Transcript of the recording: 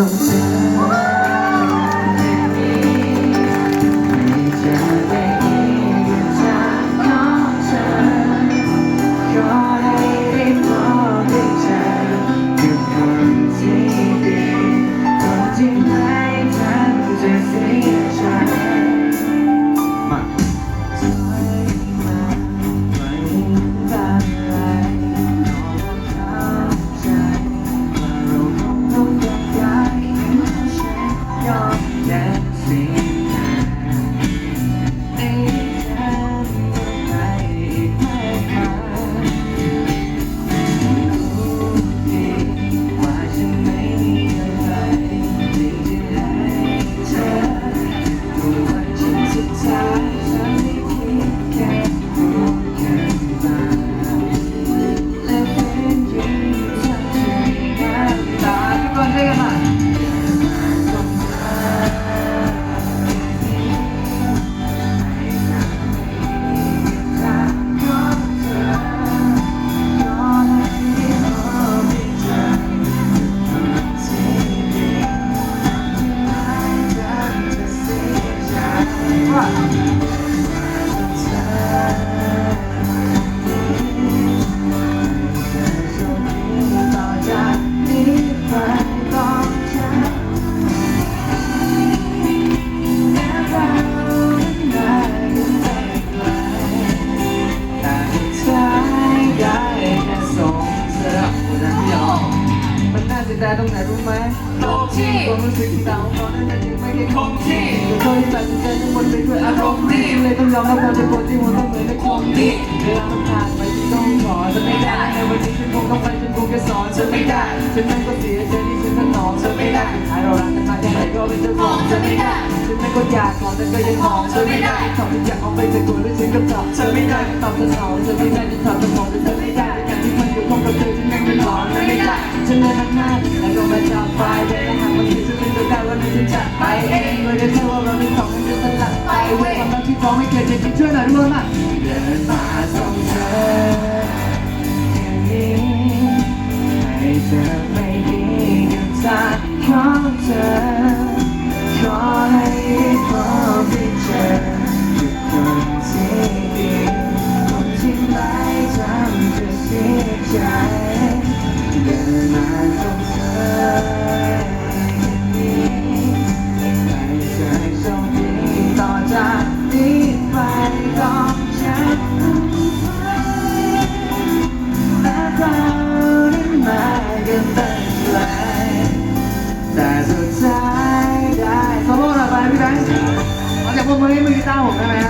ต้ มันน่าเสียดายตรงไหนรู้ไหมตรงที่ความรู้สึกที่ต่างของเรานั้นมันยังไม่ได้คงที่แต่เคยตัดสินใจทั้งหมดไปด้วยอารมณ์รีบเลยต้องยอมรับความเจ็บปวดที่มันต้องเหมือนในความดีเวลามันผ่านไปที่ต้องขอจะไม่ได้ในวันนี้ฉันคงต้องไปฉันคงจะสอนฉันไม่ได้ฉันนั่นก็เสียใจที่ฉันถนอมเธอไม่ได้สุดท้ายเรารักกันมาแค่ไหนก็เป็นเจ้าของเธอไม่ได้ฉันไม่ก็อยากขอแต่ก็ยังมองเธอไม่ได้ทำทุกอย่างเอาไปจากตัวแล้วฉันก็ตอบเธอไม่ได้ตอบสนองเธอไม่ได้ที่ทำสมองเธอไม่ได้แต่ การที่มันเกี่ยวข้องกับเธอฉันยังไม่หอนไม่ได้ฉันเลยรักมากแล้วก็มาจับไฟแต่ถ้าหากวันนี้ฉันเป็นตัวการวันนี้ฉันจะไปเองโดยได้เชื่อว่าเราเป็นของกันจะสลับไปเว้ยความรักที่ฟ้องไม่เคยจะคิดช่วยหน่อยด้วยมั้ยเดินมาส่งเธอง ค์เอาจากพวกมือให้มือกีตาร์ผมได้ไหมฮะ